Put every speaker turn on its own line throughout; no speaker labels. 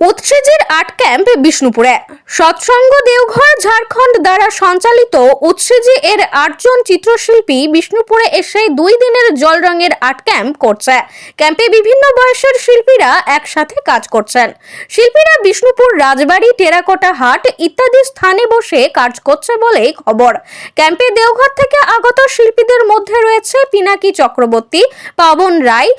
উৎসেজের art camp বিষ্ণুপুরে। সৎসঙ্গ দেওঘর ঝাড়খণ্ড দ্বারা সঞ্চালিত উৎসেজি এর আটজন চিত্রশিল্পী বিষ্ণুপুরে এসে দুই দিনের জল রঙের আর্ট ক্যাম্প করছে। ক্যাম্পে বিভিন্ন বয়সের শিল্পীরা একসাথে কাজ করছেন। শিল্পীরা বিষ্ণুপুর রাজবাড়ি, টেরাকোটা হাট ইত্যাদি স্থানে বসে কাজ করছে বলেই খবর। ক্যাম্পে দেওঘর থেকে আগত শিল্পীদের মধ্যে রয়েছে পিনাকি চক্রবর্তী, পাবন রায়,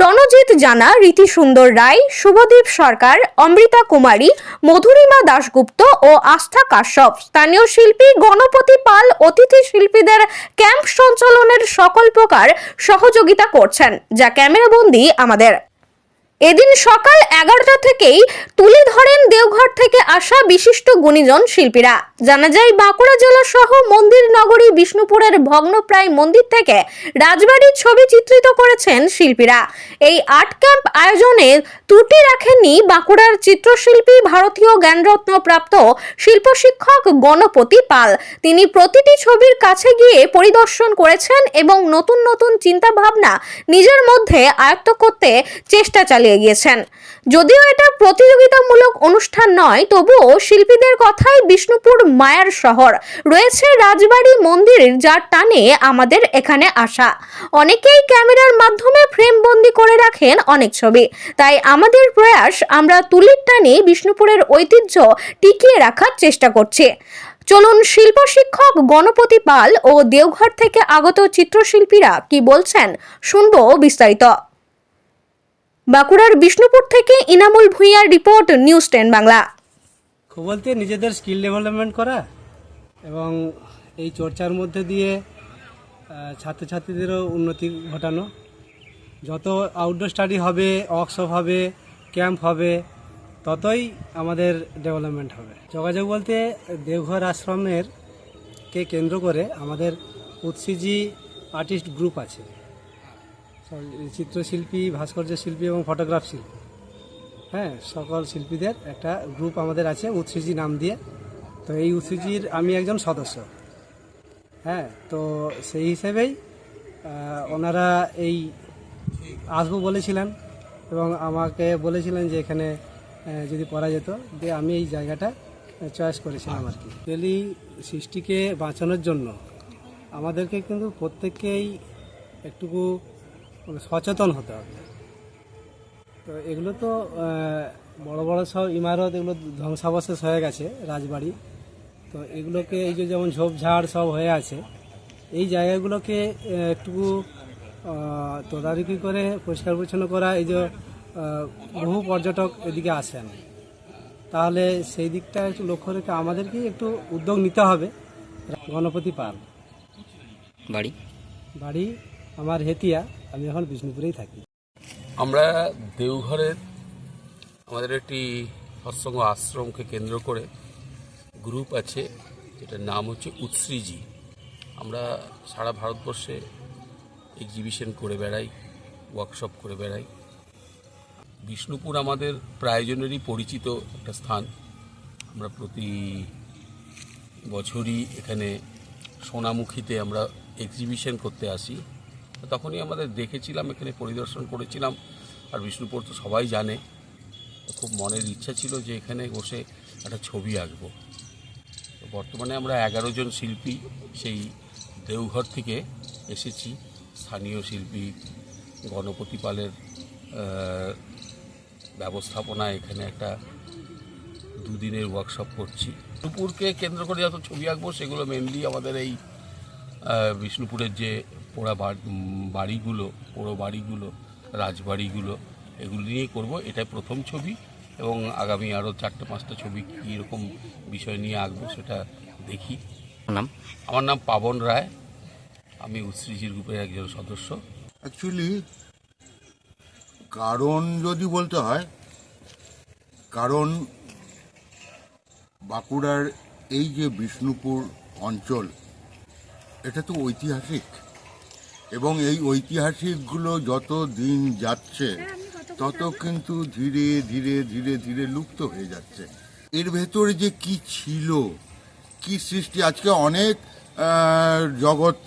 রণজিৎ জানা রীতি সুন্দর রায়, শুভদীপ সরকার অমৃতা কুমারী, মধুরিমা দাশগুপ্ত ও আস্থা কাশ্যপ। স্থানীয় শিল্পী গণপতি পাল অতিথি শিল্পীদের ক্যাম্প সঞ্চালনের সকল প্রকার সহযোগিতা করছেন, যা ক্যামেরাবন্দি আমাদের এদিন সকাল এগারোটা থেকেই তুলে ধরেন দেওঘর থেকে আসা বিশিষ্ট গুণীজন শিল্পীরা। জানা যায়, বাঁকুড়া জেলা সহ মন্দির নগরী বিষ্ণুপুরের ভগ্নপ্রায় মন্দির থেকে রাজবাড়ির ছবি চিত্রিত করেছেন শিল্পীরা। এই আর্ট ক্যাম্প আয়োজনে ত্রুটি রাখেননি বাঁকুড়ার চিত্রশিল্পী, ভারতীয় জ্ঞানরত্ন প্রাপ্ত শিল্প শিক্ষক গণপতি পাল। তিনি প্রতিটি ছবির কাছে গিয়ে পরিদর্শন করেছেন এবং নতুন নতুন চিন্তা ভাবনা নিজের মধ্যে আয়ত্ত করতে চেষ্টা চালিয়ে গিয়েছেন যদিও এটা প্রতিযোগিতামূলক অনুষ্ঠান নয়, তবুও শিল্পীদের কথাই বিষ্ণুপুর মায়ার শহর। রয়েছে রাজবাড়ি মন্দির, যার টানে আমাদের এখানে আসা। অনেকেই ক্যামেরার মাধ্যমে ফ্রেমবন্দি করে রাখেন অনেক ছবি। তাই আমাদের প্রয়াস, আমরা তুলির টানে বিষ্ণুপুরের ঐতিহ্য টিকিয়ে রাখার চেষ্টা করছি। চলুন, শিল্প শিক্ষক গণপতি পাল ও দেওঘর থেকে আগত চিত্রশিল্পীরা কি বলছেন, শুনব বিস্তারিত। বাঁকুড়ার বিষ্ণুপুর থেকে ইনামুল ভুঁইয়ার রিপোর্ট নিউজ টেন বাংলা।
খুব বলতে নিজেদের স্কিল ডেভেলপমেন্ট করা এবং এই চর্চার মধ্যে দিয়ে ছাত্রছাত্রীদেরও উন্নতি ঘটানো। যত আউটডোর স্টাডি হবে ওয়ার্কশপ হবে ক্যাম্প হবে, ততই আমাদের ডেভেলপমেন্ট হবে। যোগাযোগ বলতে দেওঘর আশ্রমের কে কেন্দ্র করে আমাদের উৎসিজি আর্টিস্ট গ্রুপ আছে। চিত্রশিল্পী, ভাস্কর্য শিল্পী এবং ফটোগ্রাফ শিল্পী। হ্যাঁ সকল শিল্পীদের একটা গ্রুপ আমাদের আছে, উৎসিজি নাম দিয়ে। তো এই উৎসিজির আমি একজন সদস্য। হ্যাঁ তো সেই হিসেবেই ওনারা এই আসব বলেছিলেন এবং আমাকে বলেছিলেন যে এখানে যদি করা যেত যে আমি এই জায়গাটা চয়েস করেছিলাম আর কি। ডেলি সৃষ্টিকে বাঁচানোর জন্য আমাদেরকে কিন্তু প্রত্যেককেই একটুকু মানে সচেতন হতে হবে। তো এগুলো তো বড় বড় সব ইমারত এগুলো ধ্বংসাবশেষ হয়ে গেছে রাজবাড়ি। তো এগুলোকে এই যে যেমন ঝোপঝাড় সব হয়ে আছে এই জায়গাগুলোকে একটু তদারকি করে পরিষ্কার পরিচ্ছন্ন করা এই যে বহু পর্যটক এদিকে আসেন। তাহলে সেই দিকটা একটু লক্ষ্য রেখে আমাদেরকেই একটু উদ্যোগ নিতে হবে গণপতি পাল
বাড়ি?
বাড়ি আমার হেতিয়া, আমি এখন বিষ্ণুপুরেই থাকি।
আমরা দেওঘরের আমাদের একটি সৎসঙ্গ আশ্রমকে কেন্দ্র করে গ্রুপ আছে, যেটার নাম হচ্ছে উৎসৃজি। আমরা সারা ভারতবর্ষে এক্সিবিশন করে বেড়াই, ওয়ার্কশপ করে বেড়াই। বিষ্ণুপুর আমাদের প্রায়োজনেরই পরিচিত একটা স্থান। আমরা প্রতি বছরই এখানে সোনামুখীতে আমরা এক্সিবিশন করতে আসি। তখনই আমাদের দেখেছিলাম এখানে পরিদর্শন করেছিলাম। আর বিষ্ণুপুর তো সবাই জানে। খুব মনের ইচ্ছা ছিল যে এখানে বসে একটা ছবি আঁকবো। বর্তমানে আমরা এগারো জন শিল্পী সেই দেওঘর থেকে এসেছি। স্থানীয় শিল্পী গণপতি পালের আহ, ব্যবস্থাপনায় এখানে একটা দুদিনের ওয়ার্কশপ করছি। বিষ্ণুপুরকে কেন্দ্র করে যত ছবি আঁকবো সেগুলো মেনলি আমাদের এই বিষ্ণুপুরের যে পোড়া বাড়িগুলো পোড়ো বাড়িগুলো রাজবাড়িগুলো এগুলো নিয়েই করব। এটাই প্রথম ছবি এবং আগামী আরও চারটে পাঁচটা ছবি কীরকম বিষয় নিয়ে আঁকবো সেটা দেখি।
নাম?
আমার নাম পাবন রায়। আমি উৎসৃজির গ্রুপের একজন সদস্য।
অ্যাকচুয়ালি কারণ যদি বলতে হয় কারণ বাঁকুড়ার এই যে বিষ্ণুপুর অঞ্চল এটা তো ঐতিহাসিক। এবং এই ঐতিহাসিকগুলো যত দিন যাচ্ছে তত কিন্তু ধীরে ধীরে ধীরে ধীরে লুপ্ত হয়ে যাচ্ছে। এর ভেতরে যে কি ছিল কি সৃষ্টি আজকে অনেক জগৎ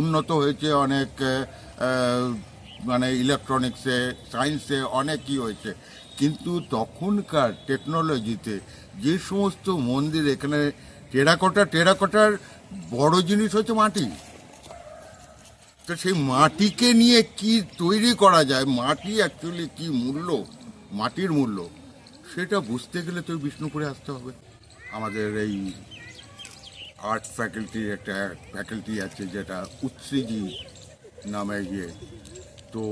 উন্নত হয়েছে অনেক মানে ইলেকট্রনিক্সে সায়েন্সে অনেক কি হয়েছে। কিন্তু তখনকার টেকনোলজিতে যে সমস্ত মন্দির এখানে টেরাকোটা টেরাকোটার বড় জিনিস হচ্ছে মাটি। তো সেই মাটিকে নিয়ে কি তৈরি করা যায়? মাটি অ্যাকচুয়ালি কি মূল্য? মাটির মূল্য? সেটা বুঝতে গেলে তো বিষ্ণুপুরে আসতে হবে। আমাদের এই আর্ট ফ্যাকাল্টির একটা ফ্যাকাল্টি আছে যেটা উৎসৃজি নামে গিয়ে তো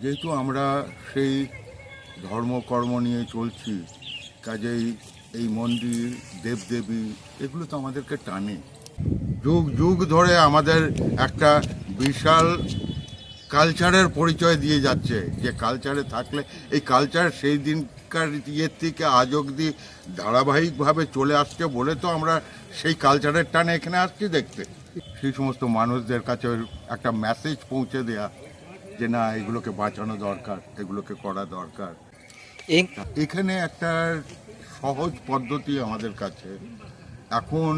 যেহেতু আমরা সেই ধর্মকর্ম নিয়ে চলছি, কাজেই এই মন্দির, দেবদেবী, এগুলো তো আমাদেরকে টানে। যুগ যুগ ধরে আমাদের একটা বিশাল কালচারের পরিচয় দিয়ে যাচ্ছে যে কালচারে থাকলে এই কালচার সেই দিনকার ইয়ের থেকে আজ অবধি ধারাবাহিকভাবে চলে আসছে বলে তো আমরা সেই কালচারের টানে এখানে আসছি দেখতে। সেই সমস্ত মানুষদের কাছে একটা মেসেজ পৌঁছে দেয়া যে না এগুলোকে বাঁচানো দরকার এগুলোকে করা দরকার। এখানে একটা সহজ পদ্ধতি আমাদের কাছে। এখন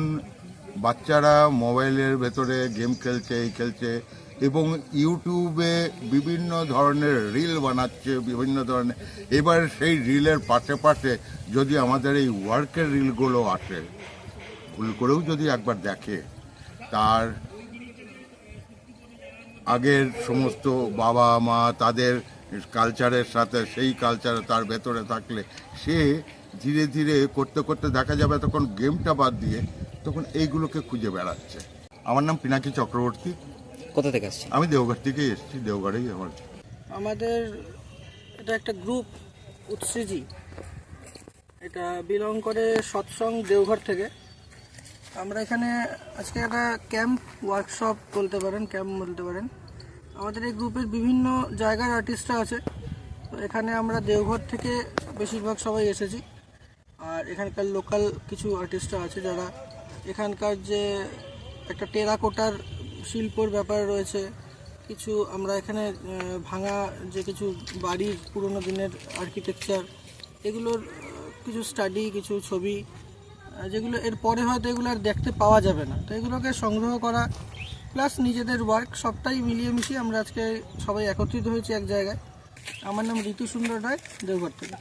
বাচ্চারা মোবাইলের ভেতরে গেম খেলছে, এই খেলছে এবং ইউটিউবে বিভিন্ন ধরনের রিল বানাচ্ছে, বিভিন্ন ধরনের। এবার সেই রিলের পাশে পাশে যদি আমাদের এই ওয়ার্কের রিলগুলো আসে, ভুল করেও যদি একবার দেখে, তার আগের সমস্ত বাবা মা তাদের কালচারের সাথে, সেই কালচার তার ভেতরে থাকলে সে ধীরে ধীরে করতে করতে দেখা যাবে তখন গেমটা বাদ দিয়ে তখন এইগুলোকে খুঁজে বেড়াচ্ছে। আমার নাম পিনাকি চক্রবর্তী।
কোথা থেকে আসছে
আমি দেওঘর থেকেই এসেছি দেওঘরেই আমার।
আমাদের এটা একটা গ্রুপ উৎসৃজি। এটা বিলং করে সৎসং দেওঘর থেকে। আমরা এখানে আজকে একটা ক্যাম্প ওয়ার্কশপ বলতে পারেন ক্যাম্প বলতে পারেন। আমাদের এই গ্রুপের বিভিন্ন জায়গার আর্টিস্টরা আছে। তো এখানে আমরা দেওঘর থেকে বেশিরভাগ সবাই এসেছি। আর এখানকার লোকাল কিছু আর্টিস্টরা আছে যারা এখানকার যে একটা টেরাকোটার শিল্পর ব্যাপার রয়েছে, কিছু আমরা এখানে ভাঙা যে কিছু বাড়ির পুরনো দিনের আর্কিটেকচার এগুলোর কিছু স্টাডি কিছু ছবি যেগুলো এর পরে হয়তো এগুলো আর দেখতে পাওয়া যাবে না। তো এগুলোকে সংগ্রহ করা প্লাস নিজেদের ওয়ার্ক সবটাই মিলিয়ে মিশিয়ে আমরা আজকে সবাই একত্রিত হয়েছি এক জায়গায়। আমার নাম ঋতু সুন্দর রায়, দেওঘর থেকে।